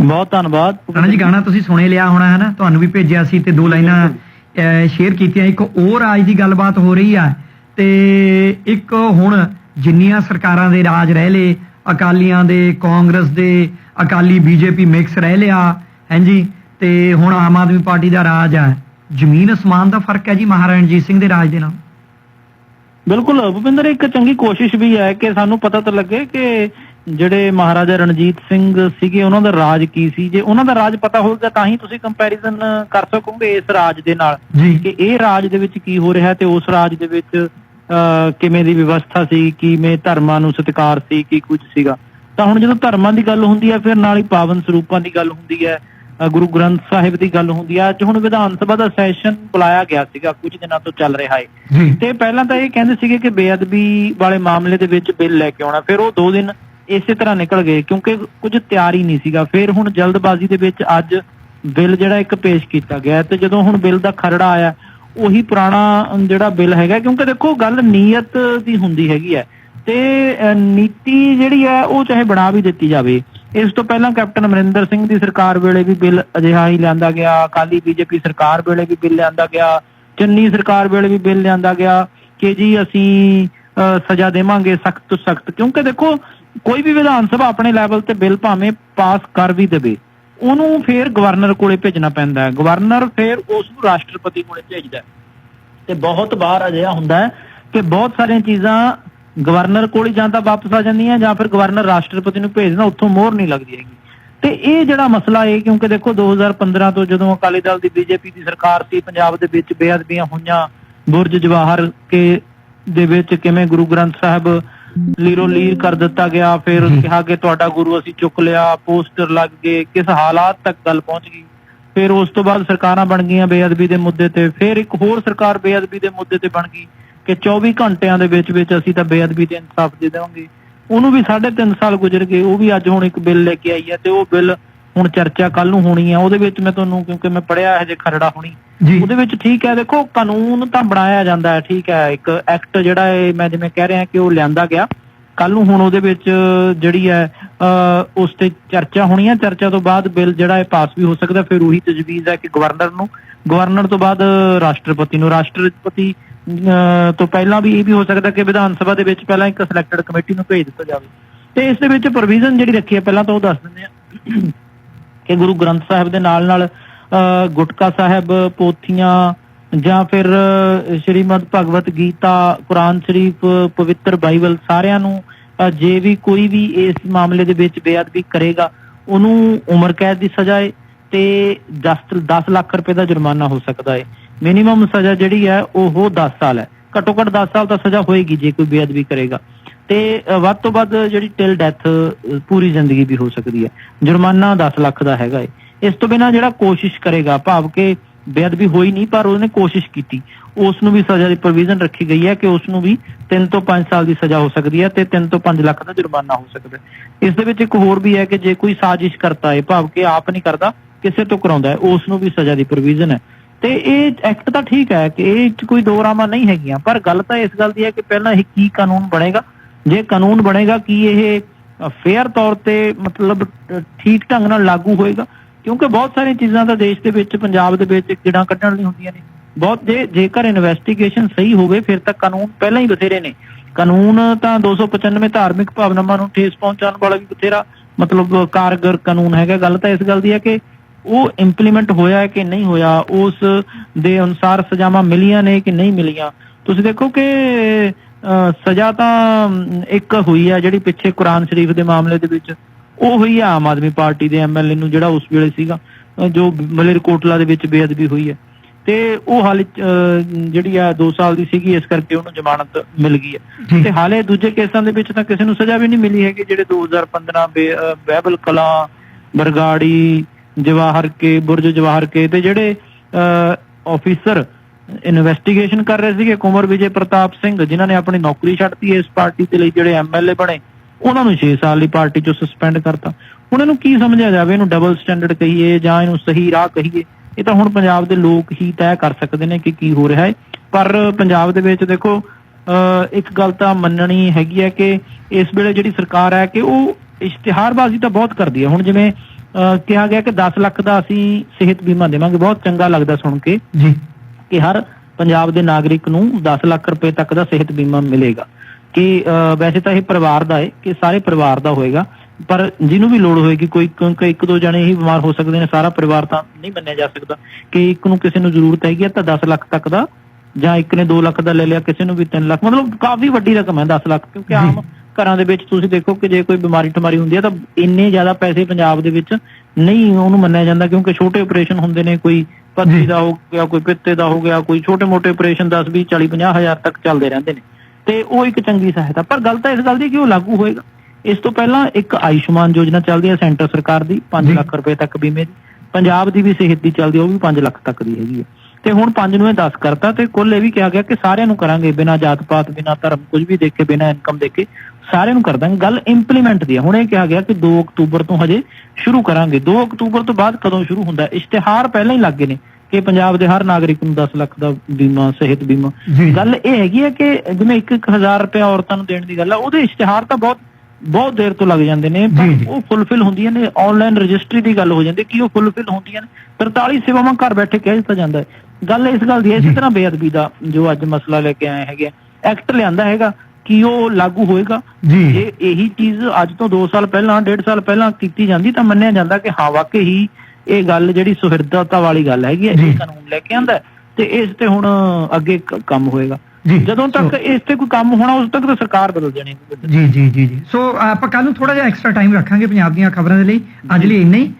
ਬਹੁਤ ਧੰਨਵਾਦ। ਹਨਾ ਜੀ ਗਾਣਾ ਤੁਸੀਂ ਸੁਣੇ ਲਿਆ ਹੋਣਾ ਹੈ ਨਾ ਤੁਹਾਨੂੰ ਵੀ ਭੇਜਿਆ ਸੀ ਤੇ ਦੋ ਲਾਈਨਾਂ ਸ਼ੇਅਰ ਕੀਤੀਆਂ। ਇੱਕ ਉਹ ਰਾਜ ਦੀ ਗੱਲਬਾਤ ਹੋ ਰਹੀ ਆ ਤੇ ਇੱਕ ਹੁਣ ਜਿੰਨੀਆਂ ਸਰਕਾਰਾਂ ਦੇ ਰਾਜ ਰਹਿ ਲਏ ਅਕਾਲੀਆਂ ਦੇ ਕਾਂਗਰਸ ਦੇ ਅਕਾਲੀ ਬੀਜੇਪੀ ਮਿਕਸ ਰਹਿ ਲਿਆ ਹਾਂਜੀ ਤੇ ਹੁਣ ਆਮ ਆਦਮੀ ਪਾਰਟੀ ਦਾ ਰਾਜ ਆ। ਜ਼ਮੀਨ ਅਸਮਾਨ ਦਾ ਫ਼ਰਕ ਹੈ ਜੀ ਮਹਾਰਾਜਾ ਰਣਜੀਤ ਸਿੰਘ ਦੇ ਰਾਜ ਦੇ ਨਾਲ। ਬਿਲਕੁਲ। ਭੁਪਿੰਦਰ ਇੱਕ ਚੰਗੀ ਕੋਸ਼ਿਸ਼ ਵੀ ਹੈ ਕਿ ਸਾਨੂੰ ਪਤਾ ਤਾਂ ਲੱਗੇ ਕਿ ਜਿਹੜੇ ਮਹਾਰਾਜਾ ਰਣਜੀਤ ਸਿੰਘ ਸੀਗੇ ਉਹਨਾਂ ਦਾ ਰਾਜ ਕੀ ਸੀ? ਜੇ ਉਹਨਾਂ ਦਾ ਰਾਜ ਪਤਾ ਹੋਊਗਾ ਤਾਂ ਹੀ ਤੁਸੀਂ ਕੰਪੈਰੀਜ਼ਨ ਕਰ ਸਕੋਗੇ ਇਸ ਰਾਜ ਦੇ ਨਾਲ। ਕਿ ਇਹ ਰਾਜ ਦੇ ਵਿੱਚ ਕੀ ਹੋ ਰਿਹਾ ਤੇ ਉਸ ਰਾਜ ਦੇ ਵਿੱਚ ਕਿਵੇਂ ਦੀ ਵਿਵਸਥਾ ਸੀ ਕਿਵੇਂ ਧਰਮਾਂ ਨੂੰ ਸਤਿਕਾਰ ਸੀ ਕੀ ਕੁਝ ਸੀਗਾ। ਤਾਂ ਹੁਣ ਜਦੋਂ ਧਰਮਾਂ ਦੀ ਗੱਲ ਹੁੰਦੀ ਹੈ ਫਿਰ ਨਾਲ ਹੀ ਪਾਵਨ ਸਰੂਪਾਂ ਦੀ ਗੱਲ ਹੁੰਦੀ ਹੈ ਗੁਰੂ ਗ੍ਰੰਥ ਸਾਹਿਬ ਦੀ ਗੱਲ ਹੁੰਦੀ ਹੈ। ਅੱਜ ਹੁਣ ਵਿਧਾਨ ਸਭਾ ਦਾ ਸੈਸ਼ਨ ਬੁਲਾਇਆ ਗਿਆ ਸੀਗਾ ਕੁਝ ਦਿਨਾਂ ਤੋਂ ਚੱਲ ਰਿਹਾ ਹੈ। ਤੇ ਪਹਿਲਾਂ ਤਾਂ ਇਹ ਕਹਿੰਦੇ ਸੀਗੇ ਕਿ ਬੇਅਦਬੀ ਵਾਲੇ ਮਾਮਲੇ ਦੇ ਵਿੱਚ ਬਿੱਲ ਲੈ ਕੇ ਆਉਣਾ ਫਿਰ ਉਹ 2 ਦਿਨ ਇਸੇ ਤਰ੍ਹਾਂ ਨਿਕਲ ਗਏ ਕਿਉਂਕਿ ਕੁਝ ਤਿਆਰ ਹੀ ਨਹੀਂ ਸੀਗਾ। ਫਿਰ ਹੁਣ ਜਲਦਬਾਜ਼ੀ ਦੇ ਵਿੱਚ ਅੱਜ ਬਿੱਲ ਜਿਹੜਾ ਇੱਕ ਪੇਸ਼ ਕੀਤਾ ਗਿਆ ਤੇ ਜਦੋਂ ਹੁਣ ਬਿੱਲ ਦਾ ਖਰੜਾ ਆਇਆ ਉਹੀ ਪੁਰਾਣਾ ਜਿਹੜਾ ਬਿੱਲ ਹੈਗਾ ਕਿਉਂਕਿ ਦੇਖੋ ਗੱਲ ਨੀਅਤ ਦੀ ਹੁੰਦੀ ਹੈਗੀ ਹੈ। ਤੇ ਨੀਤੀ ਜਿਹੜੀ ਹੈ ਉਹ ਚਾਹੇ ਬਣਾ ਵੀ ਦਿੱਤੀ ਜਾਵੇ। ਇਸ ਤੋਂ ਪਹਿਲਾਂ ਕੈਪਟਨ ਅਮਰਿੰਦਰ ਸਿੰਘ ਦੀ ਸਰਕਾਰ ਵੇਲੇ ਵੀ ਬਿੱਲ ਅਜਿਹਾ ਹੀ ਲਿਆਂਦਾ ਗਿਆ ਅਕਾਲੀ ਬੀਜੇਪੀ ਸਰਕਾਰ ਵੇਲੇ ਵੀ ਬਿੱਲ ਲਿਆਂਦਾ ਗਿਆ ਚੰਨੀ ਸਰਕਾਰ ਵੇਲੇ ਵੀ ਬਿੱਲ ਲਿਆਂਦਾ ਗਿਆ ਕਿ ਜੀ ਅਸੀਂ ਅਹ, ਸਜ਼ਾ ਦੇਵਾਂਗੇ ਸਖਤ ਤੋਂ ਸਖਤ। ਕਿਉਂਕਿ ਦੇਖੋ ਕੋਈ ਵੀ ਵਿਧਾਨ ਸਭਾ ਆਪਣੇ ਲੈਵਲ ਤੇ ਬਿੱਲ ਭਾਵੇਂ ਪਾਸ ਕਰ ਵੀ ਦੇਵੇ, ਉਹਨੂੰ ਫਿਰ ਗਵਰਨਰ ਕੋਲੇ ਭੇਜਣਾ ਪੈਂਦਾ ਹੈ। ਗਵਰਨਰ ਫਿਰ ਉਸ ਨੂੰ ਰਾਸ਼ਟਰਪਤੀ ਕੋਲੇ ਭੇਜਦਾ ਤੇ ਬਹੁਤ ਵਾਰ ਅਜਿਹਾ ਹੁੰਦਾ ਕਿ ਬਹੁਤ ਸਾਰੀਆਂ ਚੀਜ਼ਾਂ ਗਵਰਨਰ ਕੋਲ ਹੀ ਜਾਂ ਵਾਪਸ ਆ ਜਾਂਦੀਆਂ ਜਾਂ ਫਿਰ ਗਵਰਨਰ ਰਾਸ਼ਟਰਪਤੀ ਨੂੰ ਭੇਜਦਾ ਉੱਥੋਂ ਮੋਹਰ ਨਹੀਂ ਲੱਗਦੀ ਹੈਗੀ। ਤੇ ਇਹ ਜਿਹੜਾ ਮਸਲਾ ਹੈ ਕਿਉਂਕਿ ਦੇਖੋ 2015 ਤੋਂ ਜਦੋਂ ਅਕਾਲੀ ਦਲ ਦੀ ਬੀਜੇਪੀ ਦੀ ਸਰਕਾਰ ਸੀ, ਪੰਜਾਬ ਦੇ ਵਿੱਚ ਬੇਅਦਬੀਆਂ ਹੋਈਆਂ, ਬੁਰਜ ਜਵਾਹਰ ਕੇ ਦੇ ਵਿੱਚ ਕਿਵੇਂ ਗੁਰੂ ਗ੍ਰੰਥ ਸਾਹਿਬ ਲੀਰੋ ਲੀਰ ਕਰ ਦਿੱਤਾ ਗਿਆ ਫਿਰ। ਕਿਹਾ ਕਿ ਤੁਹਾਡਾ ਗੁਰੂ ਅਸੀਂ ਚੁੱਕ ਲਿਆ ਪੋਸਟਰ ਲੱਗ ਗਏ ਕਿਸ ਹਾਲਾਤ ਤੱਕ ਗੱਲ ਪਹੁੰਚ ਗਈ ਫਿਰ ਉਸ ਤੋਂ ਬਾਅਦ ਸਰਕਾਰਾਂ ਬਣ ਗਈਆਂ ਬੇਅਦਬੀ ਦੇ ਮੁੱਦੇ ਤੇ ਫਿਰ ਇੱਕ ਹੋਰ ਸਰਕਾਰ ਬੇਅਦਬੀ ਦੇ ਮੁੱਦੇ ਤੇ ਬਣ ਗਈ ਕਿ 24 ਘੰਟਿਆਂ ਦੇ ਵਿੱਚ ਵਿੱਚ ਅਸੀਂ ਤਾਂ ਬੇਅਦਬੀ ਤੇ ਇਨਸਾਫ ਦੇ ਦੇਵਾਂਗੇ ਉਹਨੂੰ ਵੀ 3.5 ਸਾਲ ਗੁਜ਼ਰ ਗਏ ਉਹ ਵੀ ਅੱਜ ਹੁਣ ਇੱਕ ਬਿੱਲ ਲੈ ਕੇ ਆਈ ਹੈ ਤੇ ਉਹ ਬਿੱਲ ਹੁਣ ਚਰਚਾ ਕੱਲ ਨੂੰ ਹੋਣੀ ਹੈ ਉਹਦੇ ਵਿੱਚ ਮੈਂ ਤੁਹਾਨੂੰ ਕਿਉਂਕਿ ਮੈਂ ਪੜਿਆ ਹੈ ਜੇ ਖਰੜਾ ਹੋਣੀ ਉਹਦੇ ਵਿੱਚ ਠੀਕ ਹੈ ਦੇਖੋ ਕਾਨੂੰਨ ਤਾਂ ਬਣਾਇਆ ਜਾਂਦਾ ਹੈ ਠੀਕ ਹੈ ਇੱਕ ਐਕਟ ਜਿਹੜਾ ਹੈ ਮੈਂ ਜਿਵੇਂ ਕਹਿ ਰਿਹਾ ਕਿ ਉਹ ਲਿਆਂਦਾ ਗਿਆ ਕੱਲ ਨੂੰ ਹੁਣ ਉਹਦੇ ਵਿੱਚ ਜਿਹੜੀ ਹੈ ਉਸ ਤੇ ਚਰਚਾ ਹੋਣੀ ਹੈ ਚਰਚਾ ਤੋਂ ਬਾਅਦ ਬਿੱਲ ਜਿਹੜਾ ਹੈ ਪਾਸ ਵੀ ਹੋ ਸਕਦਾ ਫਿਰ ਉਹੀ ਤਜਵੀਜ਼ ਹੈ ਕਿ ਗਵਰਨਰ ਨੂੰ ਗਵਰਨਰ ਤੋਂ ਬਾਅਦ ਰਾਸ਼ਟਰਪਤੀ ਨੂੰ ਰਾਸ਼ਟਰਪਤੀ ਤੋਂ ਪਹਿਲਾਂ ਵੀ ਇਹ ਵੀ ਹੋ ਸਕਦਾ ਕਿ ਵਿਧਾਨ ਸਭਾ ਦੇ ਵਿੱਚ ਪਹਿਲਾਂ ਇੱਕ ਸਿਲੈਕਟਡ ਕਮੇਟੀ ਨੂੰ ਭੇਜ ਦਿੱਤਾ ਜਾਵੇ। ਤੇ ਇਸ ਦੇ ਵਿੱਚ ਪ੍ਰੋਵੀਜ਼ਨ ਜਿਹੜੀ ਰੱਖੀ ਹੈ ਪਹਿਲਾਂ ਤਾਂ ਉਹ ਦੱਸ ਦਿੰਦੇ ਆ। ਕਿ ਗੁਰੂ ਗ੍ਰੰਥ ਸਾਹਿਬ ਦੇ ਨਾਲ ਨਾਲ ਅਹ, ਗੁਟਕਾ ਸਾਹਿਬ ਪੋਥੀਆਂ ਜਾਂ ਫਿਰ ਸ਼੍ਰੀਮਦ ਭਗਵਤ ਗੀਤਾ ਕੁਰਾਨ ਸ਼ਰੀਫ ਪਵਿੱਤਰ ਬਾਈਬਲ ਸਾਰਿਆਂ ਨੂੰ ਜੇ ਵੀ ਕੋਈ ਵੀ ਇਸ ਮਾਮਲੇ ਦੇ ਵਿੱਚ ਬੇਅਦਬੀ ਕਰੇਗਾ ਉਹਨੂੰ ਉਮਰ ਕੈਦ ਦੀ ਸਜ਼ਾ ਹੈ ਤੇ 10 10 ਲੱਖ ਰੁਪਏ ਦਾ ਜੁਰਮਾਨਾ ਹੋ ਸਕਦਾ ਹੈ ਮਿਨੀਮਮ ਸਜ਼ਾ ਜਿਹੜੀ ਹੈ ਉਹ 10 ਸਾਲ ਹੈ। ਘੱਟੋ ਘੱਟ 10 ਸਾਲ ਤਾਂ ਸਜ਼ਾ ਹੋਏਗੀ ਜੇ ਕੋਈ ਬੇਅਦਬੀ ਕਰੇਗਾ। ਤੇ ਵੱਧ ਤੋਂ ਵੱਧ ਜਿਹੜੀ ਟਿਲ ਡੈਥ ਪੂਰੀ ਜ਼ਿੰਦਗੀ ਵੀ ਹੋ ਸਕਦੀ ਹੈ। ਜੁਰਮਾਨਾ 10 ਲੱਖ ਦਾ ਹੈਗਾ ਏ। ਇਸ ਤੋਂ ਬਿਨਾ ਜਿਹੜਾ ਕੋਸ਼ਿਸ਼ ਕਰੇਗਾ, ਭਾਵ ਕਿ ਬੇਅਦਬੀ ਹੋਈ ਨਹੀਂ, ਪਰ ਉਹਨੇ ਕੋਸ਼ਿਸ਼ ਕੀਤੀ। ਉਸ ਨੂੰ ਵੀ ਸਜ਼ਾ ਦੀ ਪ੍ਰੋਵੀਜ਼ਨ ਰੱਖੀ ਗਈ ਹੈ ਕਿ ਉਸ ਨੂੰ ਵੀ 3 ਤੋਂ 5 ਸਾਲ ਦੀ ਸਜ਼ਾ ਹੋ ਸਕਦੀ ਹੈ ਤੇ 3 ਤੋਂ 5 ਲੱਖ ਦਾ ਜੁਰਮਾਨਾ ਹੋ ਸਕਦਾ ਹੈ। ਇਸ ਦੇ ਵਿੱਚ ਇੱਕ ਹੋਰ ਵੀ ਹੈ ਕਿ ਜੇ ਕੋਈ ਸਾਜ਼ਿਸ਼ ਕਰਤਾ ਹੈ ਭਾਵ ਕਿ ਆਪ ਨਹੀਂ ਕਰਦਾ, ਕਿਸੇ ਤੋਂ ਕਰਾਉਂਦਾ ਹੈ ਉਸ ਨੂੰ ਵੀ ਸਜ਼ਾ ਦੀ ਪ੍ਰੋਵੀਜ਼ਨ ਹੈ। ਤੇ ਇਹ ਐਕਟ ਤਾਂ ਠੀਕ ਹੈ ਕਿ ਇਹ ਕੋਈ ਦੋ ਰਾਮਾਂ ਨਹੀਂ ਹੈਗੀਆਂ, ਪਰ ਗੱਲ ਤਾਂ ਇਸ ਗੱਲ ਦੀ ਹੈ ਕਿ ਪਹਿਲਾਂ ਇਹ ਕੀ ਕਾਨੂੰਨ ਬਣੇਗਾ ਜੇ ਕਾਨੂੰਨ ਬਣੇਗਾ ਕੀ ਇਹ ਫੇਅਰ ਤੌਰ ਤੇ ਮਤਲਬ ਠੀਕ ਢੰਗ ਨਾਲ ਲਾਗੂ ਹੋਏਗਾ? ਕਿਉਂਕਿ ਬਹੁਤ ਸਾਰੀਆਂ ਚੀਜ਼ਾਂ ਤਾਂ ਦੇਸ਼ ਦੇ ਵਿੱਚ, ਪੰਜਾਬ ਦੇ ਵਿੱਚ ਗਿੜਾਂ ਕੱਢਣ ਲਈ ਹੁੰਦੀਆਂ ਨੇ। ਬਹੁਤ ਜੇ, ਜੇਕਰ ਇਨਵੈਸਟੀਗੇਸ਼ਨ ਸਹੀ ਹੋਵੇ, ਫਿਰ ਤਾਂ ਕਾਨੂੰਨ ਪਹਿਲਾਂ ਹੀ ਬਥੇਰੇ ਨੇ। ਕਾਨੂੰਨ ਤਾਂ 295 ਧਾਰਮਿਕ ਭਾਵਨਾਵਾਂ ਨੂੰ ਠੇਸ ਪਹੁੰਚਾਉਣ ਵਾਲਾ ਵੀ ਬਥੇਰਾ, ਮਤਲਬ ਕਾਰਗਰ ਕਾਨੂੰਨ ਹੈਗਾ। ਗੱਲ ਤਾਂ ਇਸ ਗੱਲ ਦੀ ਹੈ ਕਿ ਉਹ ਇੰਪਲੀਮੈਂਟ ਹੋਇਆ ਹੈ ਕਿ ਨਹੀਂ ਹੋਇਆ, ਉਸ ਦੇ ਅਨੁਸਾਰ ਸਜ਼ਾਵਾਂ ਮਿਲੀਆਂ ਨੇ ਕਿ ਨਹੀਂ ਮਿਲੀਆਂ। ਤੁਸੀਂ ਦੇਖੋ ਕਿ ਸਜ਼ਾ ਤਾਂ ਇੱਕ ਹੋਈ ਹੈ ਜਿਹੜੀ ਪਿੱਛੇ ਕੁਰਾਨ ਸ਼ਰੀਫ ਦੇ ਮਾਮਲੇ ਦੇ ਵਿੱਚ। ਉਹ ਹੋਈ ਆ ਆਮ ਆਦਮੀ ਪਾਰਟੀ ਦੇ ਐਮਐਲਏ ਨੂੰ ਜਿਹੜਾ ਉਸ ਵੇਲੇ ਸੀਗਾ ਜੋ ਮਲੇਰਕੋਟਲਾ ਦੇ ਵਿੱਚ ਬੇਅਦਬੀ ਹੋਈ ਹੈ। ਤੇ ਉਹ ਹਾਲੇ ਜਿਹੜੀ ਆ 2 ਸਾਲ ਦੀ ਸੀਗੀ ਇਸ ਕਰਕੇ ਉਹਨੂੰ ਜ਼ਮਾਨਤ ਮਿਲ ਗਈ ਹੈ। ਤੇ ਹਾਲੇ ਦੂਜੇ ਕੇਸਾਂ ਦੇ ਵਿੱਚ ਤਾਂ ਕਿਸੇ ਨੂੰ ਸਜ਼ਾ ਵੀ ਨਹੀਂ ਮਿਲੀ ਹੈਗੀ ਜਿਹੜੇ 2015 ਬੇ- ਅਹ ਬਹਿਬਲ ਕਲਾ ਬਰਗਾੜੀ ਜਵਾਹਰ ਕੇ ਬੁਰਜ ਜਵਾਹਰ ਕੇ ਤੇ ਜਿਹੜੇ ਆਫੀਸਰ ਇਨਵੈਸਟੀਗੇਸ਼ਨ ਕਰ ਰਹੇ ਸੀਗੇ ਕੁਮਰ ਵਿਜੇ ਪ੍ਰਤਾਪ ਸਿੰਘ, ਜਿਨ੍ਹਾਂ ਨੇ ਆਪਣੀ ਨੌਕਰੀ ਛੱਡਤੀ ਇਸ ਪਾਰਟੀ ਦੇ ਲਈ, ਜਿਹੜੇ ਐਮਐਲਏ ਬਣੇ। ਉਹਨਾਂ ਨੂੰ 6 ਸਾਲ ਲਈ ਪਾਰਟੀ ਚੋਂ ਸਸਪੈਂਡ ਕਰਤਾ। ਹੁਣ ਇਹਨੂੰ ਕੀ ਸਮਝਿਆ ਜਾਵੇ? ਇਹਨੂੰ ਡਬਲ ਸਟੈਂਡਰਡ ਕਹੀਏ ਜਾਂ ਇਹਨੂੰ ਸਹੀ ਰਾਹ ਕਹੀਏ? ਇਹ ਤਾਂ ਹੁਣ ਪੰਜਾਬ ਦੇ ਲੋਕ ਹੀ ਤੈਅ ਕਰ ਸਕਦੇ ਨੇ ਕਿ ਕੀ ਹੋ ਰਿਹਾ ਹੈ। ਪਰ ਪੰਜਾਬ ਦੇ ਵਿੱਚ ਦੇਖੋ, ਅਹ ਇੱਕ ਗੱਲ ਤਾਂ ਮੰਨਣੀ ਹੈਗੀ ਹੈ ਕਿ ਇਸ ਵੇਲੇ ਜਿਹੜੀ ਸਰਕਾਰ ਹੈ ਕਿ ਉਹ ਇਸ਼ਤਿਹਾਰਬਾਜ਼ੀ ਤਾਂ ਬਹੁਤ ਕਰਦੀ ਹੈ। ਹੁਣ ਜਿਵੇਂ, ਅਹ ਕਿਹਾ ਗਿਆ ਕਿ 10 ਲੱਖ ਦਾ ਅਸੀਂ ਸਿਹਤ ਬੀਮਾ ਦੇਵਾਂਗੇ। ਬਹੁਤ ਚੰਗਾ ਲੱਗਦਾ ਸੁਣ ਕੇ। ਜੀ। ਕਿ ਹਰ ਪੰਜਾਬ ਦੇ ਨਾਗਰਿਕ ਨੂੰ 10 ਲੱਖ ਰੁਪਏ ਤੱਕ ਦਾ ਸਿਹਤ ਬੀਮਾ ਮਿਲੇਗਾ ਕਿ ਵੈਸੇ ਤਾਂ ਇਹ ਪਰਿਵਾਰ ਦਾ ਹੈ ਕਿ ਸਾਰੇ ਪਰਿਵਾਰ ਦਾ ਹੋਏਗਾ ਪਰ ਜਿਹਨੂੰ ਵੀ ਲੋੜ ਹੋਏਗੀ ਕੋਈ ਕਿਉਂਕਿ ਇੱਕ ਦੋ ਜਣੇ ਹੀ ਬਿਮਾਰ ਹੋ ਸਕਦੇ ਨੇ ਸਾਰਾ ਪਰਿਵਾਰ ਤਾਂ ਨਹੀਂ ਮੰਨਿਆ ਜਾ ਸਕਦਾ ਕਿ ਇੱਕ ਨੂੰ ਕਿਸੇ ਨੂੰ ਜ਼ਰੂਰਤ ਹੈਗੀ ਤਾਂ 10 ਲੱਖ ਤੱਕ ਦਾ ਜਾਂ ਇੱਕ ਨੇ 2 ਲੱਖ ਦਾ ਲੈ ਲਿਆ ਕਿਸੇ ਨੂੰ ਵੀ 3 ਲੱਖ ਮਤਲਬ ਕਾਫੀ ਵੱਡੀ ਰਕਮ ਹੈ 10 ਲੱਖ ਕਿਉਂਕਿ। ਆਮ ਘਰਾਂ ਦੇ ਵਿੱਚ ਤੁਸੀਂ ਦੇਖੋ ਕਿ ਜੇ ਕੋਈ ਬਿਮਾਰੀ ਠਮਾਰੀ ਹੁੰਦੀ ਹੈ ਤਾਂ ਇੰਨੇ ਜ਼ਿਆਦਾ ਪੈਸੇ ਪੰਜਾਬ ਦੇ ਵਿੱਚ ਨਹੀਂ ਉਹਨੂੰ ਮੰਨਿਆ ਜਾਂਦਾ ਕਿਉਂਕਿ ਛੋਟੇ ਆਪਰੇਸ਼ਨ ਹੁੰਦੇ ਨੇ ਕੋਈ ਪੱਥਰੀ ਦਾ ਹੋ ਗਿਆ ਕੋਈ ਪਿੱਤੇ ਦਾ ਹੋ ਗਿਆ ਕੋਈ ਛੋਟੇ ਮੋਟੇ ਆਪਰੇਸ਼ਨ 10 20 40 50 ਹਜ਼ਾਰ ਤੱਕ ਚੱਲਦੇ ਰਹਿੰਦੇ ਨੇ। ਤੇ ਉਹ ਇੱਕ ਚੰਗੀ ਸਹਾਇਤਾ। ਪਰ ਗੱਲ ਤਾਂ ਇਸ ਗੱਲ ਦੀ ਕਿ ਉਹ ਲਾਗੂ ਹੋਏਗਾ। ਇਸ ਤੋਂ ਪਹਿਲਾਂ ਇੱਕ ਆਯੁਸ਼ਮਾਨ ਯੋਜਨਾ ਚੱਲਦੀ ਹੈ ਸੈਂਟਰ ਸਰਕਾਰ ਦੀ 5 ਜੀ। ਲੱਖ ਰੁਪਏ ਤੱਕ ਬੀਮੇ ਦੀ। ਪੰਜਾਬ ਦੀ ਵੀ ਸਿਹਤ ਦੀ ਚੱਲਦੀ ਉਹ ਵੀ 5 ਲੱਖ ਤੱਕ ਦੀ ਹੈਗੀ ਹੈ। ਤੇ ਹੁਣ 5 ਨੂੰ ਇਹ 10 ਕਰਤਾ ਤੇ ਕੁੱਲ ਇਹ ਵੀ ਕਿਹਾ ਗਿਆ ਕਿ ਸਾਰਿਆਂ ਨੂੰ ਕਰਾਂਗੇ ਬਿਨਾਂ ਜਾਤ ਪਾਤ ਬਿਨਾਂ ਧਰਮ ਕੁਝ ਵੀ ਦੇਖ ਬਿਨਾਂ ਇਨਕਮ ਦੇਖ। ਸਾਰਿਆਂ ਨੂੰ ਕਰ ਦਾਂਗੇ ਗੱਲ ਇੰਪਲੀਮੈਂਟ ਦੀ ਹੈ ਹੁਣ ਇਹ ਕਿਹਾ ਗਿਆ ਕਿ 2 ਅਕਤੂਬਰ ਤੋਂ ਹਜੇ ਸ਼ੁਰੂ ਕਰਾਂਗੇ। 2 ਅਕਤੂਬਰ ਤੋਂ ਬਾਅਦ ਕਦੋਂ ਸ਼ੁਰੂ ਹੁੰਦਾ? ਇਸ਼ਤਿਹਾਰ ਪਹਿਲਾਂ ਹੀ ਲੱਗੇ ਨੇ ਕਿ ਪੰਜਾਬ ਦੇ ਹਰ ਨਾਗਰਿਕ ਨੂੰ 10 ਲੱਖ ਦਾ ਬੀਮਾ ਸਿਹਤ ਬੀਮਾ। ਗੱਲ ਇਹ ਹੈਗੀ ਹੈ ਕਿ ਜਿਵੇਂ 1-1000 ਰੁਪਏ ਔਰਤਾਂ ਨੂੰ ਦੇਣ ਦੀ ਗੱਲ ਹੈ ਉਹਦੇ ਇਸ਼ਤਿਹਾਰ ਤਾਂ ਬਹੁਤ ਬਹੁਤ ਦੇਰ ਤੋਂ ਲੱਗ ਜਾਂਦੇ ਨੇ। ਪਰ। ਉਹ ਫੁੱਲਫਿਲ ਹੁੰਦੀਆਂ ਨੇ। ਆਨਲਾਈਨ ਰਜਿਸਟਰੀ ਦੀ ਗੱਲ ਹੋ ਜਾਂਦੀ ਕਿ ਉਹ ਫੁੱਲਫਿਲ ਹੁੰਦੀਆਂ ਨੇ। 43 ਸੇਵਾਵਾਂ ਘਰ ਬੈਠੇ ਕਹਿ ਦਿੱਤਾ ਜਾਂਦਾ ਹੈ। ਗੱਲ ਇਸ ਗੱਲ ਦੀ ਹੈ। ਇਸੇ ਤਰ੍ਹਾਂ ਬੇਅਦਬੀ ਦਾ ਜੋ ਅੱਜ ਮਸਲਾ ਲੈ ਕੇ ਆਏ ਹੈਗੇ ਐਕਟ ਲਿਆਂਦਾ ਹੈਗਾ। ਕਿ ਉਹ ਲਾਗੂ ਹੋਏਗਾ? ਜੀ। ਇਹੀ ਚੀਜ਼ ਅੱਜ ਤੋਂ 2 ਸਾਲ ਪਹਿਲਾਂ 1.5 ਸਾਲ ਪਹਿਲਾਂ ਕੀਤੀ ਜਾਂਦੀ ਤਾਂ ਮੰਨਿਆ ਜਾਂਦਾ ਕਿ ਹਾਂ ਵਾਕਈ ਹੀ ਇਹ ਗੱਲ ਜਿਹੜੀ ਸੁਹਿਰਦਤਾ ਵਾਲੀ ਗੱਲ ਹੈਗੀ ਹੈ। ਇਹ ਕਾਨੂੰਨ ਲੈ ਕੇ ਆਂਦਾ ਤੇ ਇਸ ਤੇ ਹੁਣ ਅੱਗੇ ਕੰਮ ਹੋਏਗਾ। ਜੀ। ਜਦੋਂ ਤੱਕ ਇਸ ਤੇ ਕੋਈ ਕੰਮ ਹੋਣਾ ਉਦੋਂ ਤੱਕ ਤਾਂ ਸਰਕਾਰ ਬਦਲ ਜਾਣੀ ਜੀ ਜੀ ਜੀ ਸੋ ਆਪਾਂ ਕੱਲ ਨੂੰ ਥੋੜਾ ਜਿਹਾ ਐਕਸਟਰਾ ਟਾਈਮ ਰੱਖਾਂਗੇ ਪੰਜਾਬ ਦੀਆਂ ਖਬਰਾਂ ਦੇ ਲਈ। ਅੱਜ ਲਈ ਇੰਨਾ ਹੀ।